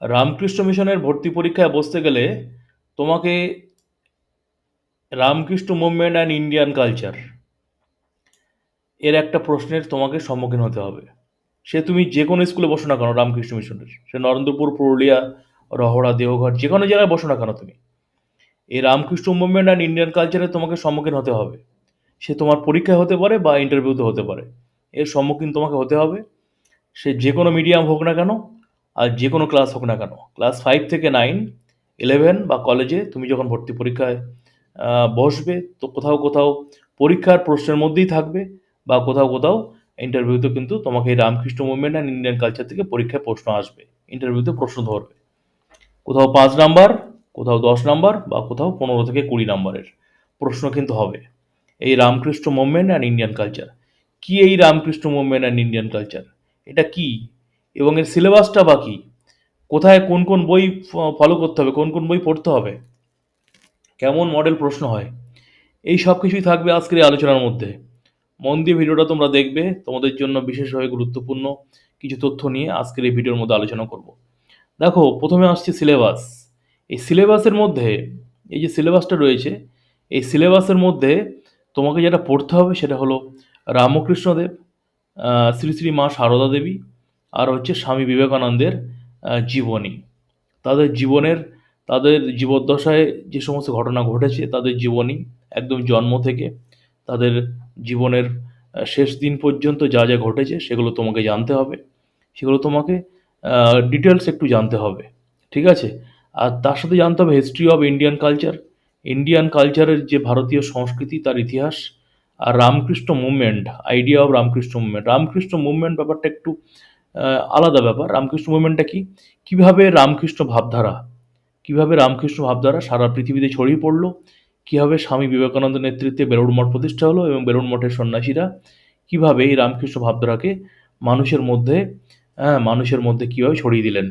রামকৃষ্ণ মিশনের ভর্তি পরীক্ষায় বসতে গেলে তোমাকে Ramakrishna movement and Indian culture এর একটা প্রশ্নের তোমাকে সম্মুখীন হতে হবে। সে তুমি যে কোনো স্কুলে বসো না কেন রামকৃষ্ণ মিশনের? সে নরেন্দ্রপুর, পুরুলিয়া, রহড়া, দেওঘর, যে কোনো জায়গায় বসো না কেন তুমি? এই রামকৃষ্ণ মুভমেন্ট অ্যান্ড ইন্ডিয়ান কালচারে তোমাকে সম্মুখীন হতে হবে। সে তোমার পরীক্ষায় হতে পারে বা ইন্টারভিউতে হতে পারে। এর সম্মুখীন তোমাকে হতে হবে। সে যে কোনো মিডিয়াম হোক না কেন আর যে কোনো ক্লাস হোক না কেন ক্লাস ফাইভ থেকে নাইন ইলেভেন বা কলেজে তুমি যখন ভর্তি পরীক্ষায় বসবে, তো কোথাও কোথাও পরীক্ষার প্রশ্নের মধ্যেই থাকবে বা কোথাও কোথাও ইন্টারভিউতে কিন্তু তোমাকে এই Ramakrishna movement and Indian culture থেকে পরীক্ষায় প্রশ্ন আসবে ইন্টারভিউতে প্রশ্ন ধরবে। কোথাও পাঁচ নাম্বার কোথাও দশ নাম্বার বা কোথাও পনেরো থেকে কুড়ি নাম্বারের প্রশ্ন কিন্তু হবে। এই Ramakrishna movement and Indian culture কি এই Ramakrishna movement and Indian culture এটা কি? এবং এর সিলেবাসটা বা কি? কোথায় কোন কোন বই ফলো করতে হবে, কোন কোন বই পড়তে হবে, কেমন মডেল প্রশ্ন হয়, এই সব কিছুই থাকবে আজকের এই আলোচনার মধ্যে। মন দিয়ে ভিডিওটা তোমরা দেখবে, তোমাদের জন্য বিশেষভাবে গুরুত্বপূর্ণ কিছু তথ্য নিয়ে আজকের এই ভিডিওর মধ্যে আলোচনা করব। দেখো, প্রথমে আসছে সিলেবাস। এই সিলেবাসের মধ্যে, এই যে সিলেবাসটা রয়েছে, এই সিলেবাসের মধ্যে তোমাকে যেটা পড়তে হবে সেটা হলো রামকৃষ্ণদেব শ্রী শ্রী মা সারদা দেবী আর হচ্ছে স্বামী বিবেকানন্দের জীবনী। তাদের জীবনের, তাদের জীবদ্দশায় যে সমস্ত ঘটনা ঘটেছে, তাদের জীবনী একদম জন্ম থেকে, তাদের জীবনের শেষ দিন পর্যন্ত যা যা ঘটেছে, সেগুলো তোমাকে জানতে হবে। সেগুলো তোমাকে ডিটেলস একটু জানতে হবে, ঠিক আছে? আর তার সাথে জানতে হবে history of Indian culture Indian কালচারের যে ভারতীয় সংস্কৃতি, তার ইতিহাস আর Ramakrishna movement idea of Ramakrishna movement Ramakrishna movement ব্যাপারটা একটু আলাদা ব্যাপার। রামকৃষ্ণ মুভমেন্টটা কি? কীভাবে রামকৃষ্ণ ভাবধারা, কীভাবে রামকৃষ্ণ ভাবধারা সারা পৃথিবীতে ছড়িয়ে পড়ল? কীভাবে স্বামী বিবেকানন্দের নেতৃত্বে বেলুড় মঠ প্রতিষ্ঠা হলো এবং বেলুড় মঠের সন্ন্যাসীরা কীভাবে এই রামকৃষ্ণ ভাবধারাকে মানুষের মধ্যে হ্যাঁ মানুষের মধ্যে কীভাবে ছড়িয়ে দিলেন?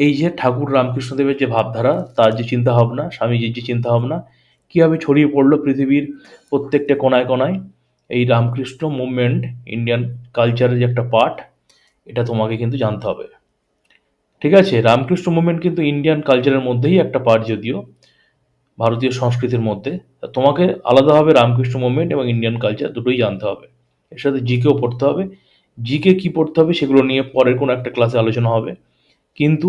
এই যে ঠাকুর রামকৃষ্ণদেবের যে ভাবধারা, তার যে চিন্তাভাবনা, স্বামীজির যে চিন্তাভাবনা, কীভাবে ছড়িয়ে পড়ল পৃথিবীর প্রত্যেকটা কোনায় কোনায়, এই রামকৃষ্ণ মুভমেন্ট ইন্ডিয়ান কালচারের যে একটা পার্ট এটা তোমাকে কিন্তু জানতে হবে। ঠিক আছে? রামকৃষ্ণ মুভমেন্ট কিন্তু ইন্ডিয়ান কালচারের মধ্যেই একটা পার্ট যদিও, ভারতীয় সংস্কৃতির মধ্যে। তোমাকে আলাদাভাবে রামকৃষ্ণ মুভমেন্ট এবং ইন্ডিয়ান কালচার দুটোই জানতে হবে। এর সাথে জিকেও পড়তে হবে। জিকে কি পড়তে হবে সেগুলো নিয়ে পরের কোনো একটা ক্লাসে আলোচনা হবে। কিন্তু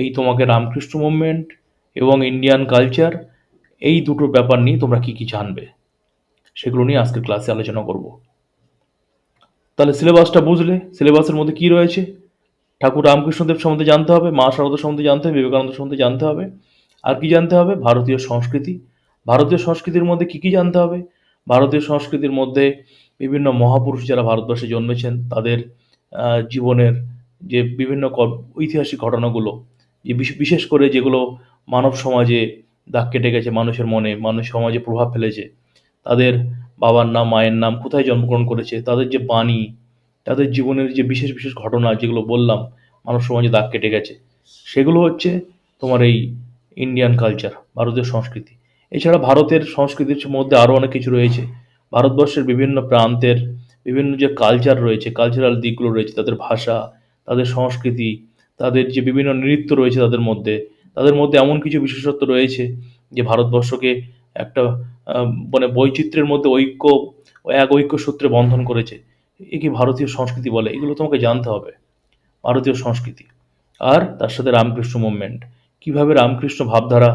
এই তোমাকে রামকৃষ্ণ মুভমেন্ট এবং ইন্ডিয়ান কালচার এই দুটো ব্যাপার নিয়ে তোমরা কি কি জানবে, সেগুলো নিয়ে আজকের ক্লাসে আলোচনা করব। তাহলে সিলেবাসটা বুঝলে, সিলেবাসের মধ্যে কি রয়েছে? ঠাকুর রামকৃষ্ণদেব সম্বন্ধে জানতে হবে, মা শারদা সম্বন্ধে জানতে হবে, বিবেকানন্দ সম্বন্ধে জানতে হবে। আর কি জানতে হবে? ভারতীয় সংস্কৃতি। ভারতীয় সংস্কৃতির মধ্যে কি কি জানতে হবে? ভারতীয় সংস্কৃতির মধ্যে বিভিন্ন মহাপুরুষ যারা ভারতবর্ষে জন্মেছেন, তাদের জীবনের যে বিভিন্ন ঐতিহাসিক ঘটনাগুলো, যে বিশ- বিশেষ করে যেগুলো মানব সমাজে দাগ কেটে গেছে, মানুষের মনে, মানুষ সমাজে প্রভাব ফেলেছে, তাদের বাবার নাম, মায়ের নাম কোথায় জন্মগ্রহণ করেছে, তাদের যে বাণী, তাদের জীবনের যে বিশেষ বিশেষ ঘটনা যেগুলো বললাম, মানব সমাজে দাগ কেটে গেছে, সেগুলো হচ্ছে তোমার এই ইন্ডিয়ান কালচার ভারতীয় সংস্কৃতি। এছাড়া ভারতের সংস্কৃতির মধ্যে আরও অনেক কিছু রয়েছে। ভারতবর্ষের বিভিন্ন প্রান্তের বিভিন্ন যে কালচার রয়েছে কালচারাল দিকগুলো রয়েছে, তাদের ভাষা, তাদের সংস্কৃতি, তাদের যে বিভিন্ন নৃত্য রয়েছে তাদের মধ্যে তাদের মধ্যে এমন কিছু বিশেষত্ব রয়েছে যে ভারতবর্ষকে একটা মানে বৈচিত্র্যের মধ্যে ঐক্য, এক ঐক্য সূত্রে বন্ধন করেছে। এ কি ভারতীয় সংস্কৃতি বলে? এগুলো তোমাকে জানতে হবে, ভারতীয় সংস্কৃতি। আর তার সাথে রামকৃষ্ণ মুভমেন্ট কীভাবে রামকৃষ্ণ ভাবধারা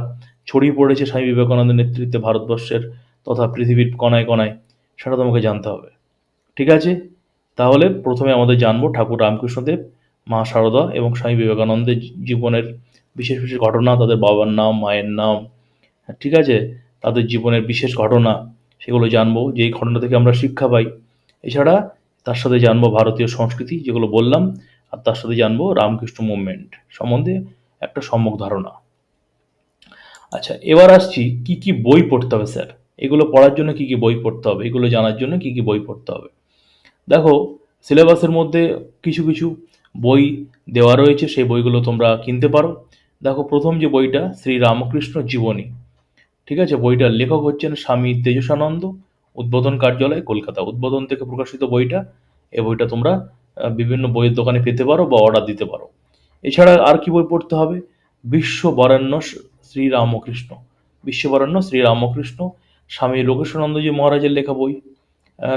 ছড়িয়ে পড়েছে স্বামী বিবেকানন্দের নেতৃত্বে ভারতবর্ষের তথা পৃথিবীর কণায় কণায়, সেটা তোমাকে জানতে হবে। ঠিক আছে? তাহলে প্রথমে আমাদের জানব ঠাকুর রামকৃষ্ণদেব, মা শারদা এবং স্বামী বিবেকানন্দের জীবনের বিশেষ বিশেষ ঘটনা, তাদের বাবার নাম, মায়ের নাম। ঠিক আছে? তাদের জীবনের বিশেষ ঘটনা, সেগুলো জানব, যেই ঘটনা থেকে আমরা শিক্ষা পাই। এছাড়া তার সাথে জানব ভারতীয় সংস্কৃতি, যেগুলো বললাম, আর তার সাথে জানব রামকৃষ্ণ মুভমেন্ট সম্বন্ধে একটা সম্যক ধারণা। আচ্ছা এবার আসছি, কি কি বই পড়তে হবে, স্যার? এগুলো পড়ার জন্য কি কি বই পড়তে হবে? এগুলো জানার জন্য কি কি বই পড়তে হবে? দেখো, সিলেবাসের মধ্যে কিছু কিছু বই দেওয়া রয়েছে, সেই বইগুলো তোমরা কিনতে পারো। দেখো, প্রথম যে বইটা, শ্রী রামকৃষ্ণ জীবনী ঠিক আছে? বইটার লেখক হচ্ছেন স্বামী তেজসানন্দ, উদ্বোধন কার্যালয়, কলকাতা। উদ্বোধন থেকে প্রকাশিত বইটা এই বইটা তোমরা বিভিন্ন বইয়ের দোকানে পেতে পারো বা অর্ডার দিতে পারো। এছাড়া আর কি বই পড়তে হবে? বিশ্ব বিশ্ববরেণ্য শ্রীরামকৃষ্ণ। বিশ্ববরেণ্য শ্রীরামকৃষ্ণ, স্বামী লোকেশানন্দজি মহারাজের লেখা বই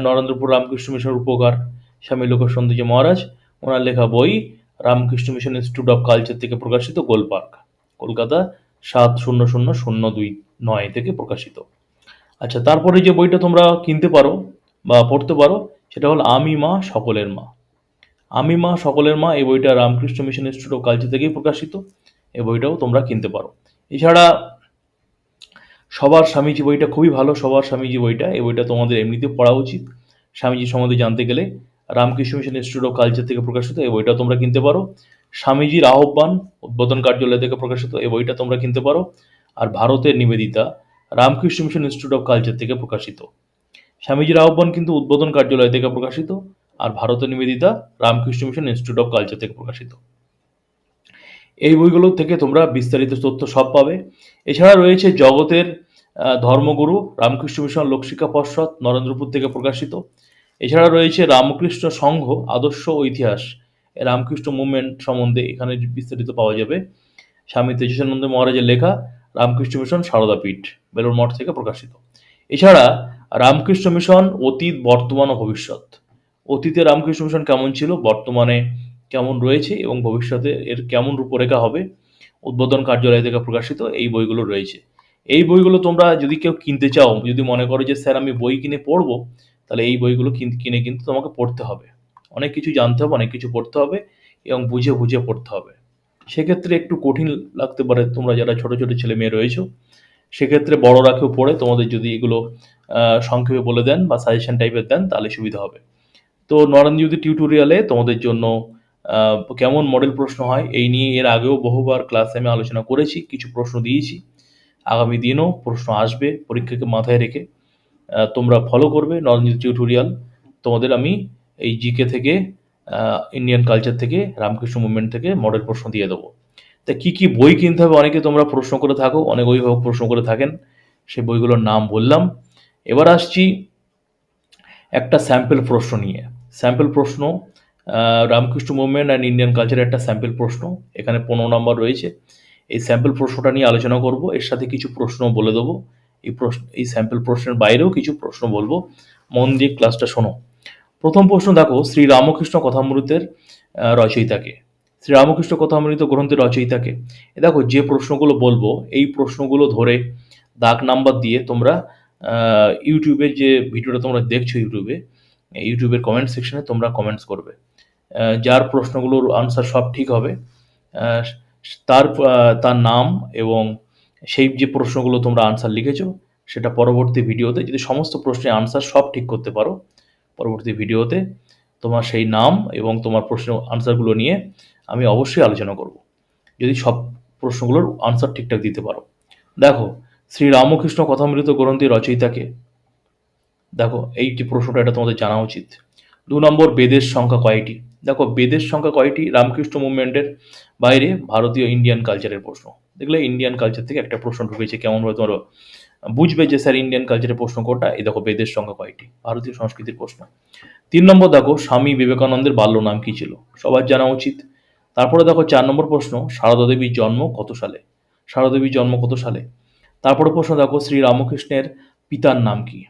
নরেন্দ্রপুর রামকৃষ্ণ মিশনের উপকার। স্বামী লোকেশানন্দজি মহারাজ, ওনার লেখা বই, Ramakrishna mission institute of culture থেকে প্রকাশিত গোলপার্ক কলকাতা সাত শূন্য শূন্য শূন্য দুই নয় থেকে প্রকাশিত। আচ্ছা তারপরে যে বইটা তোমরা কিনতে পারো বা পড়তে পারো, সেটা হলো আমি মা সকলের মা। আমি মা সকলের মা, এই বইটা Ramakrishna mission institute of culture থেকেই প্রকাশিত। এই বইটাও তোমরা কিনতে পারো। এছাড়া সবার স্বামীজি বইটা খুবই ভালো, সবার স্বামীজি বইটা। এই বইটা তোমাদের এমনিতেও পড়া উচিত। স্বামীজি সম্বন্ধে জানতে গেলে Ramakrishna mission institute of culture থেকে প্রকাশিত এই বইটা তোমরা কিনতে পারো। স্বামীজির আহ্বান উদ্বোধন কার্যালয় থেকে প্রকাশিত, এই বইটা তোমরা কিনতে পারো। আর ভারতের Nivedita Ramakrishna mission institute of culture থেকে প্রকাশিত। স্বামীজির আহ্বান কিন্তু উদ্বোধন কার্যালয় থেকে প্রকাশিত, আর ভারতের Nivedita Ramakrishna mission institute of culture থেকে প্রকাশিত। এই বইগুলো থেকে তোমরা বিস্তারিত তথ্য সব পাবে। এছাড়া রয়েছে জগতের ধর্মগুরু রামকৃষ্ণ মিশন লোকশিক্ষা পর্ষদ নরেন্দ্রপুর থেকে প্রকাশিত। এছাড়া রয়েছে রামকৃষ্ণ সংঘ, আদর্শ ইতিহাস। রামকৃষ্ণ মুভমেন্ট সম্বন্ধে এখানে বিস্তারিত পাওয়া যাবে। স্বামী তেজস্বানন্দ মহারাজের লেখা রামকৃষ্ণ মিশন সারদাপীঠ বেলুর মঠ থেকে প্রকাশিত। এছাড়া রামকৃষ্ণ মিশন অতীত, বর্তমান ও ভবিষ্যৎ। অতীতে রামকৃষ্ণ মিশন কেমন ছিল, বর্তমানে কেমন রয়েছে এবং ভবিষ্যতে এর কেমন রূপরেখা হবে, উদ্বোধন কার্যালয় থেকে প্রকাশিত এই বইগুলো রয়েছে। এই বইগুলো তোমরা যদি কেউ কিনতে চাও, যদি মনে করো যে, স্যার, আমি বই কিনে পড়ব, তাহলে এই বইগুলো কিন- কিনে কিন্তু তোমাকে পড়তে হবে। অনেক কিছু জানতে হবে, অনেক কিছু পড়তে হবে এবং বুঝে বুঝে পড়তে হবে। সেক্ষেত্রে একটু কঠিন লাগতে পারে তোমরা যারা ছোট ছোট ছেলে মেয়ে রয়েছো। সেক্ষেত্রে বড়রা কেউ পড়ে, তোমাদের যদি এগুলো সংক্ষেপে বলে দেন বা সাজেশন টাইপের দেন, তাহলে সুবিধা হবে। তো নরেন্দ্রজ্যোতি টিউটোরিয়ালে তোমাদের জন্য কেমন মডেল প্রশ্ন হয় এই নিয়ে এর আগেও বহুবার ক্লাসে আমি আলোচনা করেছি, কিছু প্রশ্ন দিয়েছি। আগামী দিনও প্রশ্ন আসবে পরীক্ষাকে মাথায় রেখে। তোমরা ফলো করবে নরেন্দ্রজ্যোতি টিউটোরিয়াল তোমাদের আমি এই জিকে থেকে ইন্ডিয়ান কালচার থেকে রামকৃষ্ণ মুভমেন্ট থেকে মডেল প্রশ্ন দিয়ে দেবো। তা কি কি বই কিনতে হবে অনেকে তোমরা প্রশ্ন করে থাকো, অনেক অভিভাবক প্রশ্ন করে থাকেন, সেই বইগুলোর নাম বললাম। এবার আসছি একটা স্যাম্পল প্রশ্ন নিয়ে। স্যাম্পল প্রশ্ন রামকৃষ্ণ মুভমেন্ট অ্যান্ড ইন্ডিয়ান কালচারের একটা স্যাম্পল প্রশ্ন, এখানে পনেরো নম্বর রয়েছে। এই স্যাম্পল প্রশ্নটা নিয়ে আলোচনা করব, এর সাথে কিছু প্রশ্ন বলে দেবো। এই প্রশ্ন, এই স্যাম্পল প্রশ্নের বাইরেও কিছু প্রশ্ন বলব। মন দিয়ে ক্লাসটা শোনো। প্রথম প্রশ্ন দেখো শ্রী রামকৃষ্ণ কথামৃতের রচয়িতাকে। শ্রী রামকৃষ্ণ কথামৃত গ্রন্থের রচয়িতাকে। দেখো যে প্রশ্নগুলো বলব এই প্রশ্নগুলো ধরে দাগ নাম্বার দিয়ে তোমরা আহ, ইউটিউবের যে ভিডিওটা তোমরা দেখছ ইউটিউবে ইউটিউবের কমেন্ট সেকশনে তোমরা কমেন্টস করবে। যার প্রশ্নগুলোর আনসার সব ঠিক হবে তার তার নাম এবং সেই যে প্রশ্নগুলো তোমরা আনসার লিখেছো সেটা পরবর্তী ভিডিওতে যদি সমস্ত প্রশ্নের আনসার সব ঠিক করতে পারো পরবর্তী ভিডিওতে তোমার সেই নাম এবং তোমার প্রশ্ন আনসারগুলো নিয়ে আমি অবশ্যই আলোচনা করব। যদি সব প্রশ্নগুলোর আনসার ঠিকঠাক দিতে পারো। দেখো শ্রী রামকৃষ্ণ কথামৃত গ্রন্থের রচয়িতাকে, দেখো, এই যে প্রশ্নটা, এটা তোমাদের জানা উচিত। দু নম্বর, বেদের সংখ্যা কয়টি? দেখো, বেদের সংখ্যা কয়টি? রামকৃষ্ণ মুভমেন্টের বাইরে ভারতীয় ইন্ডিয়ান কালচারের প্রশ্ন। দেখলে ইন্ডিয়ান কালচার থেকে একটা প্রশ্ন ঢুকেছে কেমনভাবে তোমরা বুঝবে যে স্যার ইন্ডিয়ান কালচারের প্রশ্ন কোনটা? এই দেখো বেদের সংখ্যা কয়টি? ভারতীয় সংস্কৃতির প্রশ্ন। তিন নম্বর দেখো, স্বামী বিবেকানন্দের বাল্য নাম কি ছিল? সবার জানা উচিত। তারপরে দেখো চার নম্বর প্রশ্ন সারদা দেবীর জন্ম কত সালে? সারদা দেবীর জন্ম কত সালে? তারপরে প্রশ্ন দেখো, শ্রী রামকৃষ্ণের পিতার নাম কি?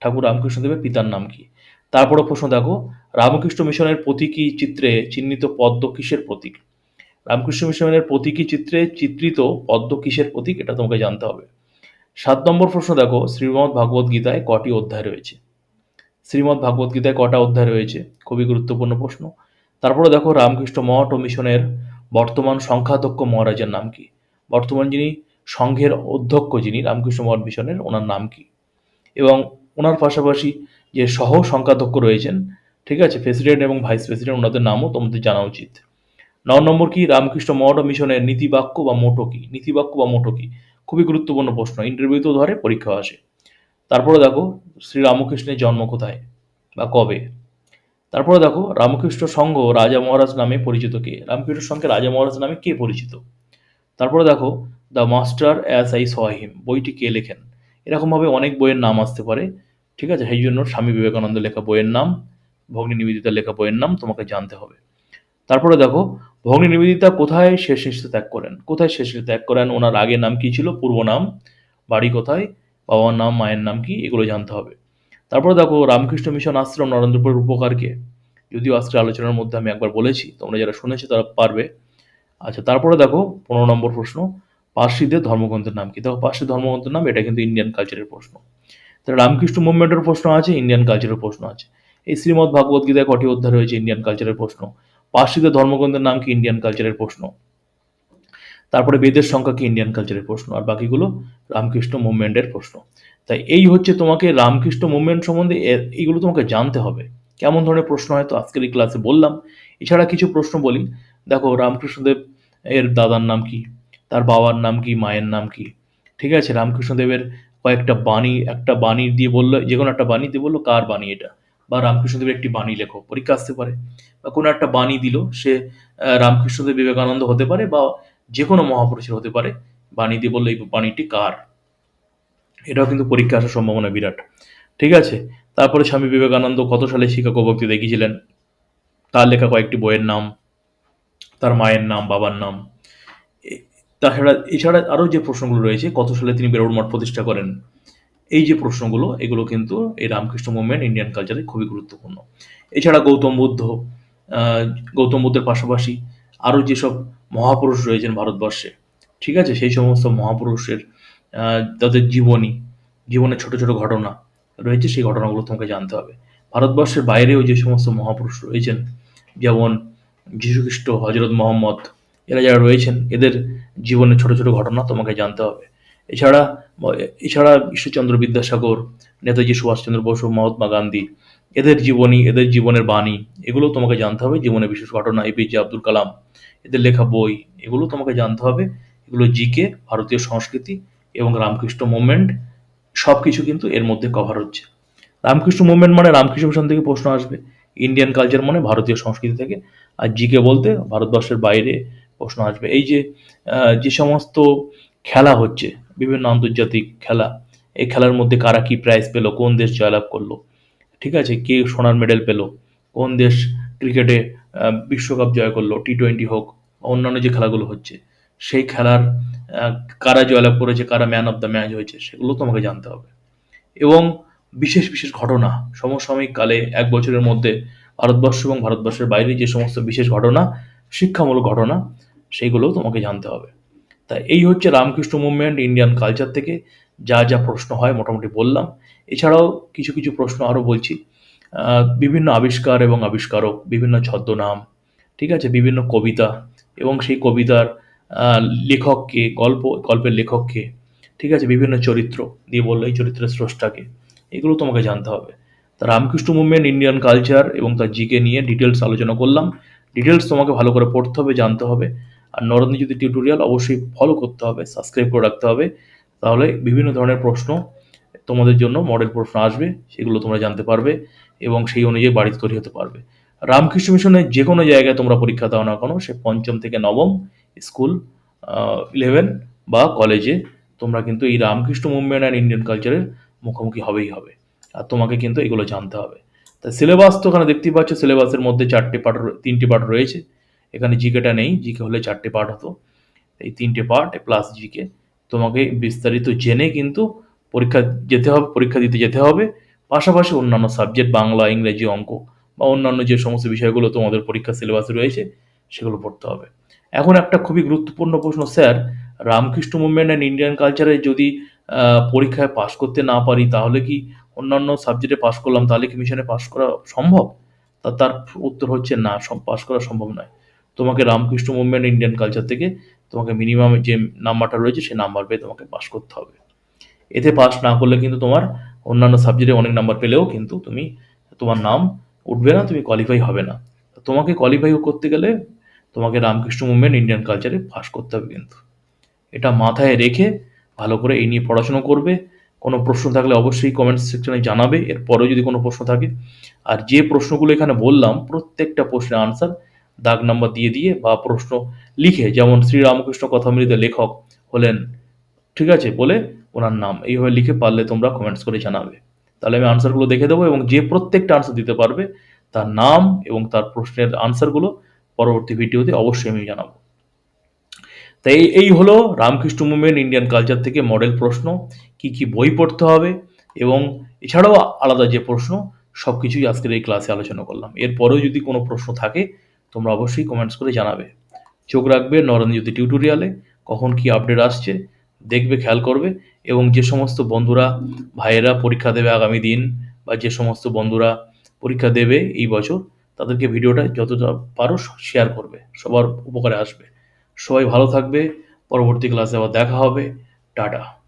ঠাকুর রামকৃষ্ণ দেবের পিতার নাম কি? তারপরে প্রশ্ন দেখো, রামকৃষ্ণ মিশনের প্রতীকী চিত্রে চিহ্নিত পদ্ম কিসের প্রতীক? রামকৃষ্ণ মিশনের প্রতীকী চিত্রে চিত্রিত পদ্ম কিসের প্রতীক? এটা তোমাকে জানতে হবে। সাত নম্বর প্রশ্ন দেখো, শ্রীমদ্ ভাগবত গীতায় কটি অধ্যায় রয়েছে? শ্রীমদ্ ভাগবত গীতায় কটা অধ্যায় রয়েছে? খুবই গুরুত্বপূর্ণ প্রশ্ন। তারপরে দেখো, রামকৃষ্ণ মঠ ও মিশনের বর্তমান সংখ্যাধ্যক্ষ মহারাজের নাম কি? বর্তমান যিনি সংঘের অধ্যক্ষ যিনি, রামকৃষ্ণ মঠ মিশনের, ওনার নাম কি? এবং ওনার পাশাপাশি যে সহ সংখ্যাধ্যক্ষ রয়েছেন, ঠিক আছে, প্রেসিডেন্ট এবং ভাইস প্রেসিডেন্ট, ওনাদের নামও তোমাদের জানা উচিত। ন নম্বর কি? রামকৃষ্ণ মঠ মিশনের নীতিবাক্য বা মোটো কি? নীতিবাক্য বা মোটো কি? খুবই গুরুত্বপূর্ণ প্রশ্ন ইন্টারভিউতেও ধরে পরীক্ষা আসে। তারপরে দেখো, শ্রী রামকৃষ্ণের জন্ম কোথায় বা কবে? তারপরে দেখো, রামকৃষ্ণ সংঘ রাজা মহারাজ নামে পরিচিত কে? রামকৃষ্ণ সংঘে রাজা মহারাজ নামে কে পরিচিত? তারপরে দেখো the master as I saw him বইটি কে লেখেন? এরকমভাবে অনেক বইয়ের নাম আসতে পারে, ঠিক আছে? সেই জন্য স্বামী বিবেকানন্দ লেখা বইয়ের নাম, ভগ্নী নিবেদিতার লেখা বইয়ের নাম তোমাকে জানতে হবে। তারপরে দেখো, ভগ্নী নিবেদিতা কোথায় শেষ নিঃশ্বাস ত্যাগ করেন? কোথায় শেষ ত্যাগ করেন? ওনার আগের নাম কি ছিল? পূর্ব নাম? বাড়ি কোথায়? বাবার নাম, মায়ের নাম কি? এগুলো জানতে হবে। তারপরে দেখো, রামকৃষ্ণ মিশন আশ্রম নরেন্দ্রপুরের উপকারকে যদিও আজকের আলোচনার মধ্যে আমি একবার বলেছি, তোমরা যারা শুনেছো তারা পারবে। আচ্ছা তারপরে দেখো, পনেরো নম্বর প্রশ্ন পার্সিদের ধর্মগ্রন্থের নাম কি? দেখো পার্সি ধর্মগ্রন্থের নাম, এটা কিন্তু ইন্ডিয়ান কালচারের প্রশ্ন। তাহলে রামকৃষ্ণ মুভমেন্টের প্রশ্ন আছে ইন্ডিয়ান কালচারের প্রশ্ন আছে। এই শ্রীমদ ভাগবত গীতায় কটি অধ্যায় রয়েছে ইন্ডিয়ান কালচারের প্রশ্ন? পার্সিদের ধর্মগ্রন্থের নাম কি ইন্ডিয়ান কালচারের প্রশ্ন? তারপরে বেদের সংখ্যা কি ইন্ডিয়ান কালচারের প্রশ্ন? আর বাকিগুলো রামকৃষ্ণ মুভমেন্টের প্রশ্ন। তাই এই হচ্ছে তোমাকে রামকৃষ্ণ মুভমেন্ট সম্বন্ধে এইগুলো তোমাকে জানতে হবে। কেমন ধরনের প্রশ্ন হয়তো আজকের এই ক্লাসে বললাম। এছাড়া কিছু প্রশ্ন বলি। দেখো রামকৃষ্ণদেব এর দাদার নাম কি? তার বাবার নাম কি? মায়ের নাম কি? ঠিক আছে? রামকৃষ্ণদেবের কয়েকটা বাণী, একটা বাণী দিয়ে বলল যে কোনো একটা বাণী দিয়ে বলল, কার বাণী এটা? বা রামকৃষ্ণদেবের একটি বাণী লেখো পরীক্ষা আসতে পারে। বা কোনো একটা বাণী দিল, সে রামকৃষ্ণদেব বিবেকানন্দ হতে পারে বা যে কোনো মহাপুরুষের হতে পারে। বাণী দিয়ে বলল, এই বাণীটি কার? এটাও কিন্তু পরীক্ষা আসার সম্ভাবনা বিরাট। ঠিক আছে? তারপরে স্বামী বিবেকানন্দ কত সালে শিক্ষক ভক্তি দেখিয়েছিলেন? তার লেখা কয়েকটি বইয়ের নাম, তার মায়ের নাম, বাবার নাম। তাছাড়া এছাড়া আরও যে প্রশ্নগুলো রয়েছে, কত সালে তিনি বেরোর মঠ প্রতিষ্ঠা করেন? এই যে প্রশ্নগুলো, এগুলো কিন্তু এই রামকৃষ্ণ মুভমেন্ট ইন্ডিয়ান কালচারে খুবই গুরুত্বপূর্ণ। এছাড়া গৌতম বুদ্ধ গৌতম বুদ্ধের পাশাপাশি আরও যেসব মহাপুরুষ রয়েছেন ভারতবর্ষে, ঠিক আছে? সেই সমস্ত মহাপুরুষের তাদের জীবনী, জীবনের ছোট ছোট ঘটনা রয়েছে, সেই ঘটনাগুলো তোমাকে জানতে হবে। ভারতবর্ষের বাইরেও যে সমস্ত মহাপুরুষ রয়েছেন, যেমন যীশুখ্রিস্ট, হজরত মোহাম্মদ, এরা যারা রয়েছেন, এদের জীবনের ছোট ছোট ঘটনা তোমাকে জানতে হবে। এছাড়া এছাড়া ঈশ্বরচন্দ্র বিদ্যাসাগর, নেতাজি সুভাষচন্দ্র বসু, মহাত্মা গান্ধী, এদের জীবনী, এদের জীবনের বাণী, এগুলো তোমাকে জানতে হবে জীবনের বিশেষ ঘটনা এপিজে আব্দুল কালাম, এদের লেখা বই, এগুলো তোমাকে জানতে হবে, এগুলো জিকে, ভারতীয় সংস্কৃতি এবং রামকৃষ্ণ মুভমেন্ট সব কিছু কিন্তু এর মধ্যে কভার হচ্ছে। রামকৃষ্ণ মুভমেন্ট মানে রামকৃষ্ণ মিশন থেকে প্রশ্ন আসবে ইন্ডিয়ান কালচার মানে ভারতীয় সংস্কৃতি থেকে, আর জিকে বলতে ভারতবর্ষের বাইরে প্রশ্ন আসবে। এই যে যে সমস্ত খেলা হচ্ছে, বিভিন্ন আন্তর্জাতিক খেলা। এই খেলার মধ্যে কারা কি প্রাইজ পেল, কোন দেশ জয়লাভ করল? ঠিক আছে, কে সোনার মেডেল পেল, কোন দেশ ক্রিকেটে বিশ্বকাপ জয় করল টি টোয়েন্টি হোক অন্যান্য যে খেলাগুলো হচ্ছে, সেই খেলার কারা জয়লাভ করেছে, কারা ম্যান অফ দ্য ম্যাচ হয়েছে, সেগুলো তোমাকে জানতে হবে। এবং বিশেষ বিশেষ ঘটনা, সমসাময়িক কালে এক বছরের মধ্যে ভারতবর্ষ এবং ভারতবর্ষের বাইরে যে সমস্ত বিশেষ ঘটনা, শিক্ষামূলক ঘটনা সেইগুলোও তোমাকে জানতে হবে। তা এই হচ্ছে রামকৃষ্ণ মুভমেন্ট ইন্ডিয়ান কালচার থেকে যা যা প্রশ্ন হয়, মোটামুটি বললাম। এছাড়াও কিছু কিছু প্রশ্ন আরও বলছি। বিভিন্ন আবিষ্কার এবং আবিষ্কারক, বিভিন্ন ছদ্মনাম, ঠিক আছে? বিভিন্ন কবিতা এবং সেই কবিতার লেখককে, গল্প, গল্পের লেখককে, ঠিক আছে? বিভিন্ন চরিত্র দিয়ে বলল এই চরিত্রের স্রষ্টাকে। এগুলো তোমাকে জানতে হবে। তা রামকৃষ্ণ মুভমেন্ট ইন্ডিয়ান কালচার এবং তার জিকে নিয়ে ডিটেলস আলোচনা করলাম। ডিটেলস তোমাকে ভালো করে পড়তে হবে, জানতে হবে। আর নরেন্দ্র যদি টিউটোরিয়াল অবশ্যই ফলো করতে হবে সাবস্ক্রাইব করে রাখতে হবে। তাহলে বিভিন্ন ধরনের প্রশ্ন তোমাদের জন্য মডেল প্রশ্ন আসবে, সেগুলো তোমরা জানতে পারবে এবং সেই অনুযায়ী বাড়িতে তৈরি হতে পারবে। রামকৃষ্ণ মিশনের যে কোনো জায়গায় তোমরা পরীক্ষা দাও না কেন, সে পঞ্চম থেকে নবম স্কুল ইলেভেন বা কলেজে তোমরা কিন্তু এই রামকৃষ্ণ মুভমেন্ট অ্যান্ড ইন্ডিয়ান কালচারের মুখোমুখি হবেই হবে। আর তোমাকে কিন্তু এগুলো জানতে হবে। তা সিলেবাস তো ওখানে দেখতেই পাচ্ছ সিলেবাসের মধ্যে চারটে পার্ট তিনটি পার্ট রয়েছে। এখানে জিকেটা নেই জিকে হলে চারটে পার্ট হতো। এই তিনটে পার্ট প্লাস জিকে তোমাকে বিস্তারিত জেনে কিন্তু পরীক্ষা যেতে হবে, পরীক্ষা দিতে যেতে হবে। পাশাপাশি অন্যান্য সাবজেক্ট বাংলা, ইংরেজি অঙ্ক বা অন্যান্য যে সমস্ত বিষয়গুলো তোমাদের পরীক্ষা সিলেবাসে রয়েছে, সেগুলো পড়তে হবে। এখন একটা খুবই গুরুত্বপূর্ণ প্রশ্ন, sir, Ramakrishna movement and Indian কালচারে যদি পরীক্ষায় পাশ করতে না পারি, তাহলে কি অন্যান্য সাবজেক্টে পাশ করলাম, তাহলে কি মিশনে পাশ করা সম্ভব? তা, তার উত্তর হচ্ছে না পাশ করা সম্ভব নয়। তোমাকে রামকৃষ্ণ মুভমেন্ট ইন্ডিয়ান কালচার থেকে তোমাকে মিনিমাম যে নাম্বারটা রয়েছে সেই নাম্বার পেয়ে তোমাকে পাস করতে হবে। এতে পাস না করলে কিন্তু তোমার অন্যান্য সাবজেক্টে অনেক নাম্বার পেলেও কিন্তু তুমি তোমার নাম উঠবে না, তুমি কোয়ালিফাই হবে না। তোমাকে কোয়ালিফাই করতে গেলে তোমাকে রামকৃষ্ণ মুভমেন্ট ইন্ডিয়ান কালচারে পাস করতে হবে কিন্তু। এটা মাথায় রেখে ভালো করে এই নিয়ে পড়াশুনো করবে। কোনো প্রশ্ন থাকলে অবশ্যই কমেন্ট সেকশনে জানাবে। এরপরেও যদি কোনো প্রশ্ন থাকে, আর যে প্রশ্নগুলো এখানে বললাম, প্রত্যেকটা প্রশ্নের আনসার দাগ নাম্বার দিয়ে দিয়ে বা প্রশ্ন লিখে, যেমন শ্রীরামকৃষ্ণ কথামৃতের লেখক হলেন, ঠিক আছে, বলে ওনার নাম। এইভাবে লিখে পারলে তোমরা কমেন্টস করে জানাবে। তাহলে আমি আনসারগুলো দেখে দেবো এবং যে প্রত্যেকটা আনসার দিতে পারবে, তার নাম এবং তার প্রশ্নের আনসারগুলো পরবর্তী ভিডিওতে অবশ্যই আমি জানাব। তাই এই হলো রামকৃষ্ণ মুভমেন্ট ইন্ডিয়ান কালচার থেকে মডেল প্রশ্ন, কি কি বই পড়তে হবে এবং এছাড়াও আলাদা যে প্রশ্ন সব কিছুই আজকের এই ক্লাসে আলোচনা করলাম। এরপরেও যদি কোনো প্রশ্ন থাকে তোমরা অবশ্যই কমেন্টস করে জানাবে। চোখ রাখবে নরেন্দ্রজ্যোতি টিউটোরিয়ালে কখন কি আপডেট আসছে, দেখবে, খেয়াল করবে এবং যে সমস্ত বন্ধুরা, ভাইয়েরা পরীক্ষা দেবে আগামী দিন বা যে সমস্ত বন্ধুরা পরীক্ষা দেবে এই বছর, তাদেরকে ভিডিওটা যতটা পারো শেয়ার করবে, সবার উপকারে আসবে। সবাই ভালো থাকবে, পরবর্তী ক্লাসে আবার দেখা হবে। টাটা।